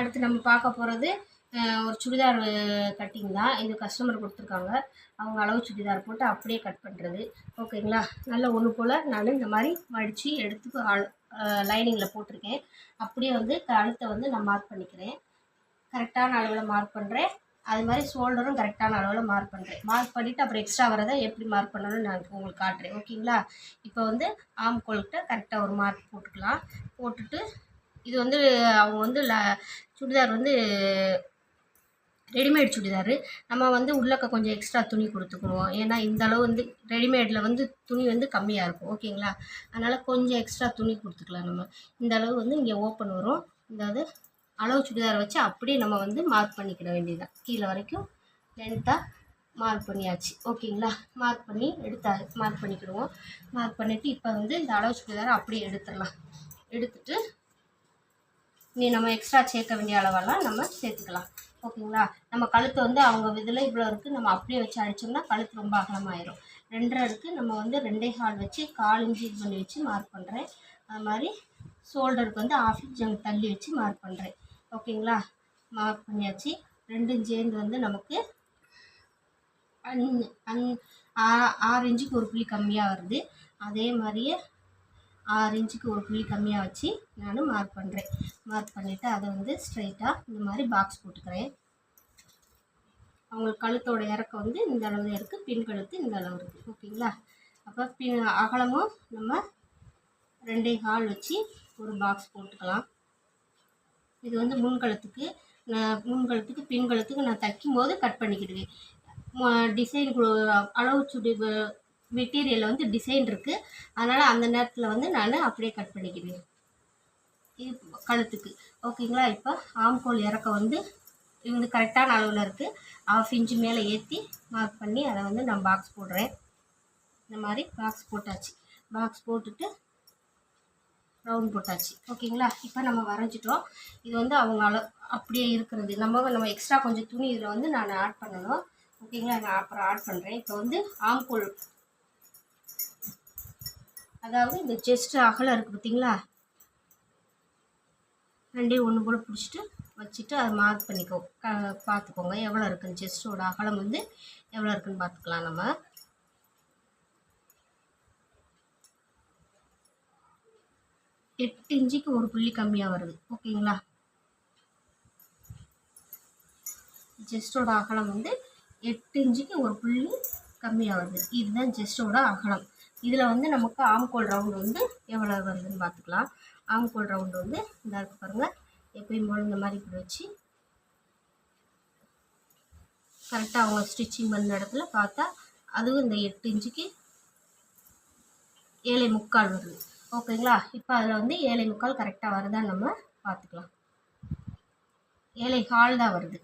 அடுத்து நம்ம பார்க்க போகிறது ஒரு சுடிதார் கட்டிங் தான். இது கஸ்டமர் கொடுத்துருக்காங்க. அவங்க அளவு சுடிதார் போட்டு அப்படியே கட் பண்ணுறது ஓகேங்களா? நல்ல ஒன்று போல் நான் இந்த மாதிரி மடித்து எடுத்து லைனிங்கில் போட்டிருக்கேன். அப்படியே வந்து கழுத்தை வந்து நான் மார்க் பண்ணிக்கிறேன். கரெக்டான அளவில் மார்க் பண்ணுறேன் அது மாதிரி ஷோல்டரும் கரெக்டான அளவில் மார்க் பண்ணுறேன் மார்க் பண்ணிவிட்டு அப்புறம் எக்ஸ்ட்ரா வரதை எப்படி மார்க் பண்ணணும்னு நான் உங்களுக்கு காட்டுறேன். ஓகேங்களா? இப்போ வந்து ஆம்கோல்கிட்ட கரெக்டாக ஒரு மார்க் போட்டுக்கலாம். போட்டுட்டு இது வந்து அவங்க வந்து ல சுடிதார் வந்து ரெடிமேட் சுடிதார். நம்ம வந்து உள்ளக்க கொஞ்சம் எக்ஸ்ட்ரா துணி கொடுத்துக்குவோம். ஏன்னா இந்த அளவு வந்து ரெடிமேடில் வந்து துணி வந்து கம்மியாக இருக்கும். ஓகேங்களா அதனால் கொஞ்சம் எக்ஸ்ட்ரா துணி கொடுத்துக்கலாம் நம்ம. இந்த அளவு வந்து இங்கே ஓப்பன் வரும். இந்த அளவு சுடிதார் வச்சு அப்படியே நம்ம வந்து மார்க் பண்ணிக்கிட வேண்டியதுதான். கீழே வரைக்கும் லென்த்தாக மார்க் பண்ணியாச்சு. ஓகேங்களா மார்க் பண்ணி எடுத்தா மார்க் பண்ணிக்கிடுவோம். மார்க் பண்ணிவிட்டு இப்போ வந்து இந்த அளவு சுடிதாரை அப்படியே எடுத்துடலாம். எடுத்துட்டு நீ நம்ம எக்ஸ்ட்ரா சேர்க்க வேண்டிய அளவெல்லாம் நம்ம சேர்த்துக்கலாம். ஓகேங்களா நம்ம கழுத்து வந்து அவங்க இதில் இவ்வளோ இருக்குது நம்ம அப்படியே வச்சு அடித்தோம்னா கழுத்து ரொம்ப அகலமாயிரும். ரெண்டரை இருக்குது நம்ம வந்து ரெண்டே ஹால் வச்சு கால் இஞ்சி இது பண்ணி வச்சு மார்க் பண்ணுறேன் அது மாதிரி ஷோல்டருக்கு வந்து ஆஃப் இன்ச் தள்ளி வச்சு மார்க் பண்ணுறேன் ஓகேங்களா மார்க் பண்ணியாச்சு. ரெண்டும் சேர்ந்து வந்து நமக்கு அன் அன் ஆ- ஆறு இன்ச்சுக்கு ஒரு புள்ளி கம்மியாக வருது. அதே மாதிரியே ஆறு இன்ச்சுக்கு ஒரு புள்ளி கம்மியாக வச்சு நான் மார்க் பண்ணுறேன் மார்க் பண்ணிவிட்டு அதை வந்து ஸ்ட்ரைட்டாக இந்த மாதிரி பாக்ஸ் போட்டுக்கிறேன். அவங்களுக்கு கழுத்தோட இறக்கம் வந்து இந்த அளவு தான் இருக்குது பின் கழுத்து இந்த அளவு இருக்குது ஓகேங்களா? அப்போ பின் அகலமும் நம்ம ரெண்டே கால் வச்சு ஒரு பாக்ஸ் போட்டுக்கலாம். இது வந்து முன்கழுத்துக்கு நான் முன்கழுத்துக்கு பின்கழுத்துக்கு நான் தைக்கும் போது கட் பண்ணிக்கிடுவேன் டிசைன் அளவு சுடி மெட்டீரியலில் வந்து டிசைன் இருக்குது அதனால் அந்த நேரத்தில் வந்து நான் அப்படியே கட் பண்ணிக்கிறேன் இது கழுத்துக்கு. ஓகேங்களா? இப்போ ஆம்கோல் இறக்க வந்து இது கரெக்டான அளவில் இருக்குது ஆஃப் இன்ச்சு மேலே ஏற்றி மார்க் பண்ணி அதை வந்து நான் பாக்ஸ் போடுறேன். இந்த மாதிரி பாக்ஸ் போட்டாச்சு. பாக்ஸ் போட்டுட்டு ரவுண்ட் போட்டாச்சு. ஓகேங்களா? இப்போ நம்ம வரைஞ்சிட்டோம். இது வந்து அவங்க அளவு அப்படியே இருக்கிறது. நம்ம நம்ம எக்ஸ்ட்ரா கொஞ்சம் துணி இதில் வந்து நான் ஆட் பண்ணணும். ஓகேங்களா? நான் அப்புறம் ஆட் பண்ணுறேன் இப்போ வந்து ஆம்கோல் அதாவது இந்த செஸ்ட் அகலம் இருக்குது பார்த்தீங்களா? ரெண்டையும் ஒன்று போல் பிடிச்சிட்டு வச்சுட்டு அதை மார்க் பண்ணிக்கோ. க பார்த்துக்கோங்க. எவ்வளோ இருக்குன்னு செஸ்ட்டோட அகலம் வந்து எவ்வளோ இருக்குன்னு பார்த்துக்கலாம் நம்ம. எட்டு இன்ச்சுக்கு ஒரு புள்ளி கம்மியாக வருது. ஓகேங்களா? ஜெஸ்டோட அகலம் வந்து எட்டு இன்ச்சுக்கு ஒரு புள்ளி கம்மியாக வருது. இதுதான் ஜெஸ்டோட அகலம். இதில் வந்து நமக்கு ஆம்கோல் ரவுண்டு வந்து எவ்வளோ வருதுன்னு பார்த்துக்கலாம். ஆம்கோல் ரவுண்டு வந்து இந்த இருக்கு பாருங்கள் எப்பயும் போல் இந்த மாதிரி இப்படி வச்சு கரெக்டாக அவங்க ஸ்டிச்சிங் பண்ண இடத்துல பார்த்தா அதுவும் இந்த எட்டு இன்ச்சுக்கு ஏழை முக்கால் வருது. ஓகேங்களா இப்போ அதில் வந்து ஏழை முக்கால் கரெக்டாக வருதான்னு நம்ம பார்த்துக்கலாம். ஏழை ஹால் தான் வருது.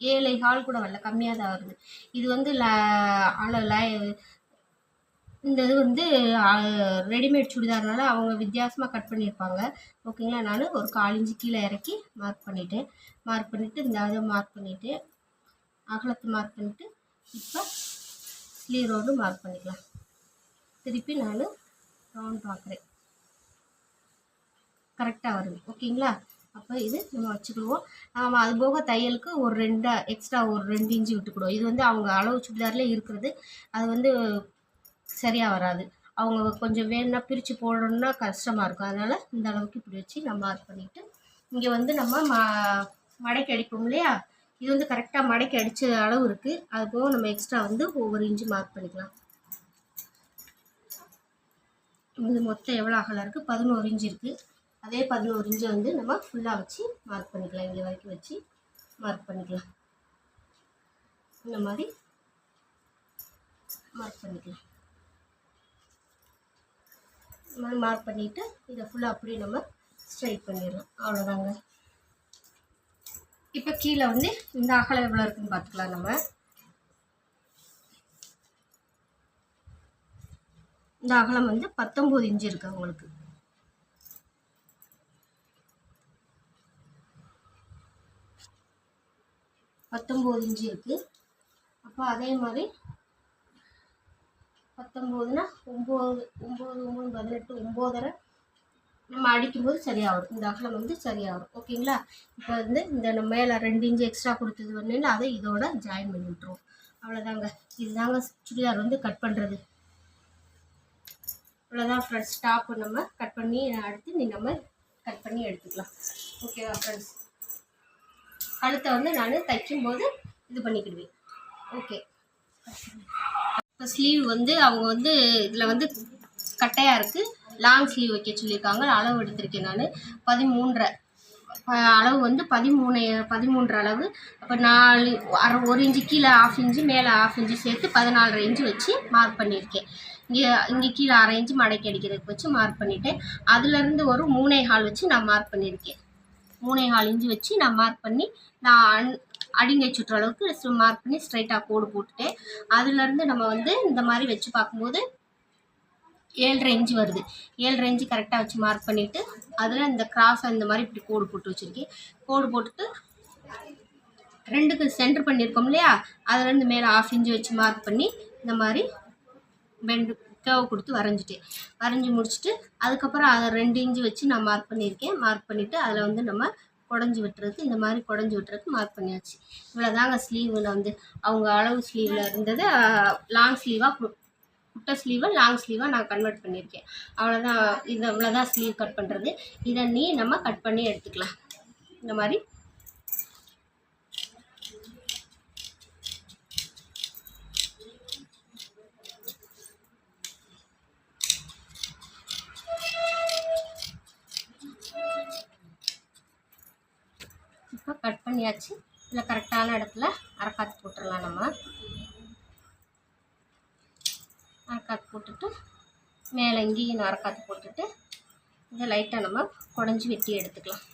ஏழை கால் கூட வரல கம்மியாக தான் வருது. இது வந்து ல அள இந்த இது வந்து ரெடிமேட் சுடிதார்னால அவங்க வித்தியாசமாக கட் பண்ணியிருப்பாங்க. ஓகேங்களா நான் ஒரு காலிஞ்சு கீழே இறக்கி மார்க் பண்ணிவிட்டேன் மார்க் பண்ணிவிட்டு இந்த இதை மார்க் பண்ணிவிட்டு அகலத்தை மார்க் பண்ணிவிட்டு இப்போ ஸ்லீவ் ரவுண்டு மார்க் பண்ணிக்கலாம். திருப்பி நான் ரவுண்ட் பார்க்குறேன். கரெக்டாக வருது. ஓகேங்களா அப்போ இது நம்ம வச்சுக்கிடுவோம். ஆமாம் அது போக தையலுக்கு ஒரு ரெண்டா எக்ஸ்ட்ரா ஒரு ரெண்டு இன்ச்சு விட்டுக்கிடுவோம். இது வந்து அவங்க அளவு சுடிதாரில் இருக்கிறது. அது வந்து சரியாக வராது. அவங்க கொஞ்சம் வேணும்னா பிரித்து போடணும்னா கஷ்டமாக இருக்கும். அதனால் இந்த அளவுக்கு இப்படி வச்சு நம்ம மார்க் பண்ணிவிட்டு இங்கே வந்து நம்ம ம மடக்கி அடிப்போம் இல்லையா? இது வந்து கரெக்டாக மடக்கி அடித்த அளவு இருக்குது அது போக நம்ம எக்ஸ்ட்ரா வந்து ஒவ்வொரு இன்ச்சு மார்க் பண்ணிக்கலாம். இது மொத்தம் எவ்வளோ அகலாக இருக்குது பதினோரு இன்ச்சு இருக்குது அதே பதினோரு இன்ச்சை வந்து நம்ம ஃபுல்லாக வச்சு மார்க் பண்ணிக்கலாம். இங்கே வரைக்கும் வச்சு மார்க் பண்ணிக்கலாம். இந்த மாதிரி மார்க் பண்ணிக்கலாம். இந்த மாதிரி மார்க் பண்ணிவிட்டு இதை ஃபுல்லாக அப்படியே நம்ம ஸ்ட்ரைட் பண்ணிடலாம். அவ்வளோதாங்க இப்போ கீழே வந்து இந்த அகலம் எவ்வளோ இருக்குன்னு பார்த்துக்கலாம் நம்ம. இந்த அகலம் வந்து பத்தொம்போது இன்ச்சு இருக்குது உங்களுக்கு. பத்தொம்போது இன்ச்சு இருக்குது அப்போ அதே மாதிரி பத்தொம்போதுனா ஒம்பது ஒம்பது ஒம்பது பதினெட்டு ஒம்போதரை நம்ம அடிக்கும்போது சரியாக வரும் இந்த அகலம் வந்து சரியாக வரும் ஓகேங்களா? இப்போ வந்து இந்த நம்ம மேலே ரெண்டு இன்ச்சு எக்ஸ்ட்ரா கொடுத்தது வந்து அதை இதோட ஜாயின் பண்ணி விட்ருவோம் அவ்வளோதாங்க. இதுதாங்க சுடிதார் வந்து கட் பண்ணுறது அவ்வளோதான் ஃப்ரெண்ட்ஸ் டாப்பு நம்ம கட் பண்ணி அடுத்து நீ நம்ம கட் பண்ணி எடுத்துக்கலாம். ஓகேவா ஃப்ரெண்ட்ஸ் கழுத்தை வந்து நான் தைக்கும்போது இது பண்ணிக்கிடுவேன். ஓகே இப்போ ஸ்லீவ் வந்து அவங்க வந்து இதில் வந்து கட்டையாக இருக்குது லாங் ஸ்லீவ் வைக்க சொல்லியிருக்காங்க. அளவு எடுத்திருக்கேன் நான். பதிமூன்றரை அளவு வந்து பதிமூணு பதிமூன்று அளவு. அப்போ நாலு அரை ஒரு இன்ச்சு கீழே ஆஃப் இன்ச்சு மேலே ஆஃப் இன்ச்சு சேர்த்து பதினாலரை இன்ச்சு வச்சு மார்க் பண்ணியிருக்கேன். இங்கே இங்கே கீழே அரை இன்ச்சு மடக்கி அடிக்கிறதுக்கு வச்சு மார்க் பண்ணிட்டேன். அதுலேருந்து ஒரு மூணே ஹால் வச்சு நான் மார்க் பண்ணியிருக்கேன். மூணே கால் இன்ச்சு வச்சு நான் மார்க் பண்ணி நான் அன் அடிங்கை சுற்ற அளவுக்கு மார்க் பண்ணி ஸ்ட்ரைட்டாக கோடு போட்டுட்டேன். அதுலேருந்து நம்ம வந்து இந்த மாதிரி வச்சு பார்க்கும்போது ஏழரை இன்ச்சு வருது. ஏழரை இன்ச்சு கரெக்டாக வச்சு மார்க் பண்ணிவிட்டு அதில் இந்த கிராஸை இந்த மாதிரி இப்படி கோடு போட்டு வச்சுருக்கேன். கோடு போட்டுட்டு ரெண்டுக்கு சென்டர் பண்ணியிருக்கோம் இல்லையா? அதுலேருந்து மேலே ஆஃப் இன்ச்சு வச்சு மார்க் பண்ணி இந்த மாதிரி பெண்டு கேவ் கொடுத்து வரைஞ்சிட்டேன் வரைஞ்சி முடிச்சுட்டு அதுக்கப்புறம் அதை ரெண்டு இன்ச்சு வச்சு நான் மார்க் பண்ணியிருக்கேன். மார்க் பண்ணிவிட்டு அதில் வந்து நம்ம குடஞ்சி விட்டுறதுக்கு இந்த மாதிரி குடஞ்சி விட்டுறதுக்கு மார்க் பண்ணியாச்சு. இவ்வளோதாங்க ஸ்லீவில் வந்து அவங்க அளவு ஸ்லீவில் இருந்தது. லாங் ஸ்லீவாக குட்டை ஸ்லீவை லாங் ஸ்லீவாக நான் கன்வெர்ட் பண்ணியிருக்கேன். அவ்வளோதான் இது இவ்வளோதான் ஸ்லீவ் கட் பண்ணுறது இதை நீ நம்ம கட் பண்ணி எடுத்துக்கலாம். இந்த மாதிரி இப்போ கட் பண்ணியாச்சு. இதில் கரெக்டான இடத்துல அரைக்காத்து போட்டுடலாம் நம்ம. அரைக்காத்து போட்டுட்டு மேலே இங்கேயும் அரைக்காத்து போட்டுட்டு இதை லைட்டாக நம்ம குடஞ்சி வெட்டி எடுத்துக்கலாம்.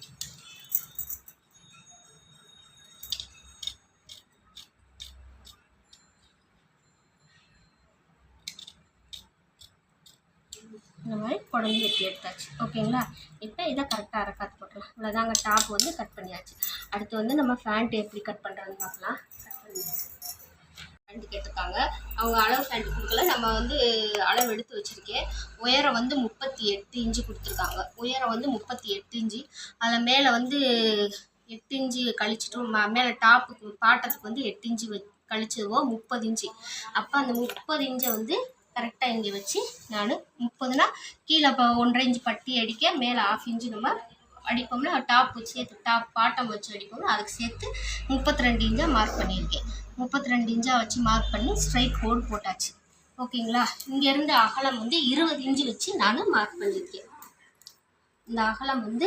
இந்த வெட்டி எடுத்தாச்சு. ஓகேங்களா? இப்போ இதை கரெக்டாக அரைக்காத்து போட்டுடலாம். இவ்வளோதாங்க டாப் வந்து கட் பண்ணியாச்சு. அடுத்து வந்து நம்ம ஃபேண்ட்டு எப்படி கட் பண்ணுறதுன்னு பார்க்கலாம். கட் பண்ணி கேட்டிருக்காங்க அவங்க அளவு ஃபேண்ட் கொடுக்கல. நம்ம வந்து அளவு எடுத்து வச்சுருக்கேன். உயரம் வந்து முப்பத்தி எட்டு இன்ச்சு கொடுத்துருக்காங்க. உயரம் வந்து முப்பத்தி எட்டு இன்ச்சு. அதில் மேலே வந்து எட்டு இன்ச்சு கழிச்சிட்டும் மேலே டாப்புக்கு பாட்டத்துக்கு வந்து எட்டு இன்ச்சு வ கழிச்சிடுவோம் முப்பது இன்ச்சு. அப்போ அந்த முப்பது இன்ச்சை வந்து கரெக்டாக இங்கே வச்சு நான் முப்பதுனா கீழே இப்போ ஒன்றரை இன்ச்சு பட்டி அடிக்க மேலே ஆஃப் இன்ச்சு நம்ம அடிப்போம்னா டாப் சேர்த்து டாப் பாட்டம் வச்சு அடிப்போம்னா அதுக்கு சேர்த்து முப்பத்தி ரெண்டு இன்ச்சாக மார்க் பண்ணியிருக்கேன். முப்பத்தி ரெண்டு இன்ச்சாக வச்சு மார்க் பண்ணி ஸ்ட்ரைட் ஹோல் போட்டாச்சு. ஓகேங்களா? இங்கேருந்து அகலம் வந்து இருபது இன்ச்சு வச்சு நான் மார்க் பண்ணியிருக்கேன். இந்த அகலம் வந்து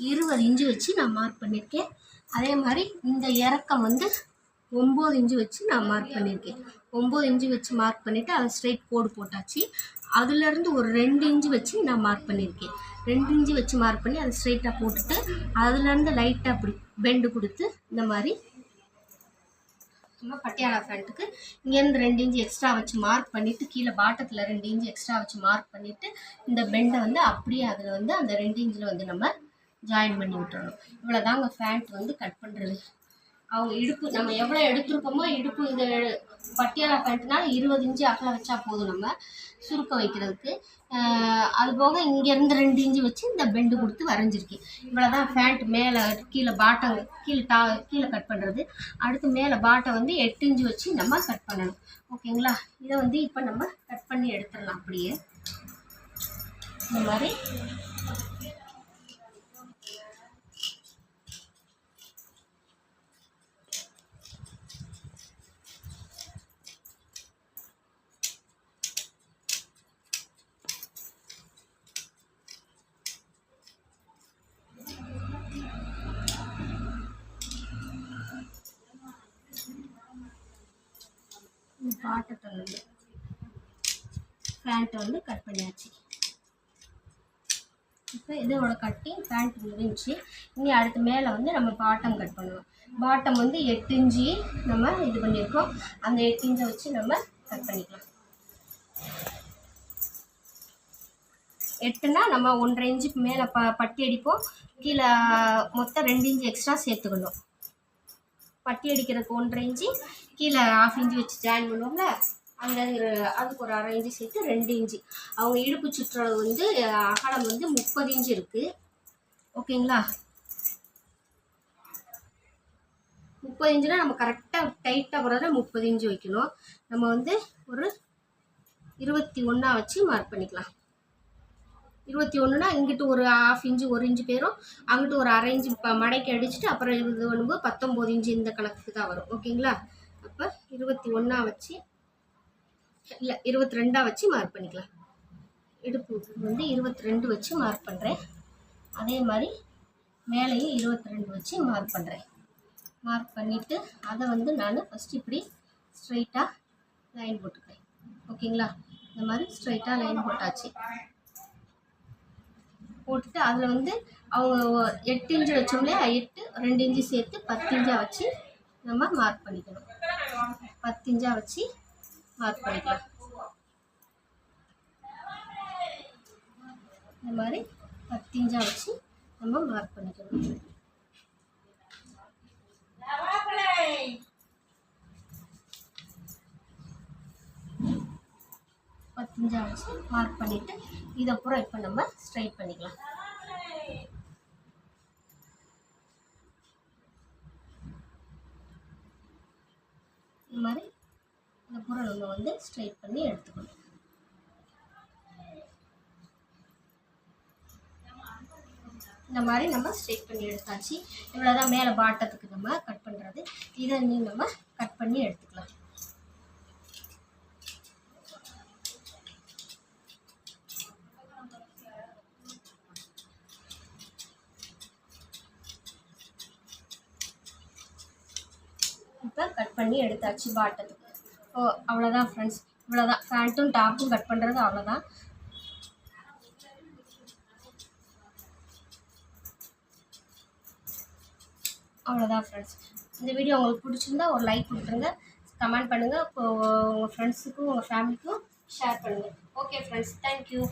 இருபது இன்ச்சு வச்சு நான் மார்க் பண்ணியிருக்கேன். அதே மாதிரி இந்த இறக்கம் வந்து ஒம்பது இன்ச்சு வச்சு நான் மார்க் பண்ணியிருக்கேன். ஒம்பது இன்ச்சு வச்சு மார்க் பண்ணிவிட்டு அதை ஸ்ட்ரைட் கோடு போட்டாச்சு. அதுலேருந்து ஒரு ரெண்டு இன்ச்சு வச்சு நான் மார்க் பண்ணியிருக்கேன். ரெண்டு இன்ச்சு வச்சு மார்க் பண்ணி அதை ஸ்ட்ரைட்டாக போட்டுட்டு அதுலேருந்து லைட்டாக அப்படி பெண்டு கொடுத்து இந்த மாதிரி நம்ம பட்டியாலா ஃபேண்ட்டுக்கு இங்கேருந்து ரெண்டு இன்ச்சு எக்ஸ்ட்ரா வச்சு மார்க் பண்ணிவிட்டு கீழே பாட்டத்தில் ரெண்டு இன்ச்சு எக்ஸ்ட்ரா வச்சு மார்க் பண்ணிவிட்டு இந்த பெண்டை வந்து அப்படியே அதில் வந்து அந்த ரெண்டு இன்ச்சில் வந்து நம்ம ஜாயின் பண்ணி விட்டுறணும். இவ்வளோதாங்க ஃபேண்ட் வந்து கட் பண்ணுறது அவங்க இடுப்பு நம்ம எவ்வளோ எடுத்திருக்கோமோ இடுப்பு இந்த பட்டியாலா பேண்ட்னால இருபது இன்ச்சு அகலம் வச்சா போதும் நம்ம சுருக்க வைக்கிறதுக்கு. அதுபோக அது போக இங்கேருந்து ரெண்டு இன்ச்சு வச்சு இந்த பெண்டு கொடுத்து வரைஞ்சிருக்கேன். இவ்வளோதான் ஃபேண்ட் மேலே கீழே பாட்டம் கீழே டா கீழே கட் பண்ணுறது அடுத்து மேலே பாட்டை வந்து எட்டு இன்ச்சு வச்சு நம்ம கட் பண்ணணும். ஓகேங்களா? இதை வந்து இப்போ நம்ம கட் பண்ணி எடுத்துடலாம் அப்படியே. இந்த மாதிரி. பாட்டத்தை வந்து பேண்ட்டை வந்து கட் பண்ணியாச்சு. இப்போ இதோட கட்டிங் பேண்ட் முடிஞ்சு இனி அடுத்து மேலே வந்து நம்ம பாட்டம் கட் பண்ணுவோம் பாட்டம் வந்து எட்டு இஞ்சி நம்ம இது பண்ணியிருக்கோம். அந்த எட்டு இன்ச்சை வச்சு நம்ம கட் பண்ணிக்கலாம். எட்டுனா நம்ம ஒன்றரை இன்ச்சுக்கு மேலே ப பட்டி அடிப்போம். கீழே மொத்தம் ரெண்டு இன்ச்சு எக்ஸ்ட்ரா சேர்த்துக்கணும். பட்டி அடிக்கிறதுக்கு ஒன்றரை இன்ச்சு கீழே ஆஃப் இன்ச்சு வச்சு ஜாயின் பண்ணுவோம்ல அந்த அதுக்கு ஒரு அரை இன்ச்சு சேர்த்து ரெண்டு இன்ச்சு. அவங்க இடுப்பு சுற்றளவு வந்து அகலம் வந்து முப்பது இன்ச்சு இருக்குது ஓகேங்களா? முப்பது இன்ச்சுனா நம்ம கரெக்டாக டைட்டாக போகிறத முப்பது இன்ச்சு வைக்கணும். நம்ம வந்து ஒரு இருபத்தி ஒன்றா வச்சு மார்க் பண்ணிக்கலாம். இருபத்தி ஒன்றுனா இங்கிட்டு ஒரு ஆஃப் இன்ச்சு ஒரு இன்ச்சு பேரும் அங்கிட்டு ஒரு அரை இன்ச்சு ப மடக்கி அடிச்சுட்டு அப்புறம் இது ஒன்பது பத்தொம்போது இன்ச்சு இந்த கணக்குக்கு தான் வரும். ஓகேங்களா? அப்போ இருபத்தி ஒன்றா வச்சு இல்லை இருபத்தி ரெண்டாக வச்சு மார்க் பண்ணிக்கலாம். இடுப்பு வந்து இருபத்தி ரெண்டு வச்சு மார்க் பண்ணுறேன் அதே மாதிரி மேலேயும் இருபத்தி ரெண்டு வச்சு மார்க் பண்ணுறேன் மார்க் பண்ணிவிட்டு அதை வந்து நான் ஃபஸ்ட்டு இப்படி ஸ்ட்ரைட்டாக லைன் போட்டுக்கிறேன். ஓகேங்களா? இந்த மாதிரி ஸ்ட்ரைட்டாக லைன் போட்டாச்சு. போட்டுட்டு அதில் வந்து அவங்க எட்டு இன்ச்சு வச்சோம்லே எட்டு ரெண்டு இன்ச்சு சேர்த்து பத்து இன்ச்சாக வச்சு நம்ம மார்க் பண்ணிக்கணும். பத்து இன்ச்சாக வச்சு மார்க் பண்ணிக்கலாம். இந்த மாதிரி பத்து இன்ச்சாக வச்சு நம்ம மார்க் பண்ணிக்கணும். பத்து வச்சு மார்க் பண்ணிவிட்டு இதை பூரா இப்போ நம்ம ஸ்ட்ரைட் பண்ணிக்கலாம். இந்த மாதிரி இந்த பூரா நம்ம வந்து ஸ்ட்ரைட் பண்ணி எடுத்துக்கணும். இந்த மாதிரி நம்ம ஸ்ட்ரைட் பண்ணி எடுத்தாச்சு. இவ்வளோதான் மேலே பாட்டத்துக்கு நம்ம கட் பண்ணுறது இதை நீ நம்ம கட் பண்ணி எடுத்துக்கலாம். இப்போ கட் பண்ணி எடுத்தாச்சு பாட்டத்துக்கு ஓ அவ்வளோதான் ஃப்ரெண்ட்ஸ் இவ்வளோதான் ஃபேண்ட்டும் டாப்பும் கட் பண்ணுறது அவ்வளோதான் அவ்வளோதான் ஃப்ரெண்ட்ஸ் இந்த வீடியோ உங்களுக்கு பிடிச்சிருந்தா ஒரு லைக் கொடுத்துருங்க. கமெண்ட் பண்ணுங்கள் இப்போ உங்கள் ஃப்ரெண்ட்ஸுக்கும் உங்கள் ஃபேமிலிக்கும் ஷேர் பண்ணுங்கள் ஓகே ஃப்ரெண்ட்ஸ் தேங்க்யூ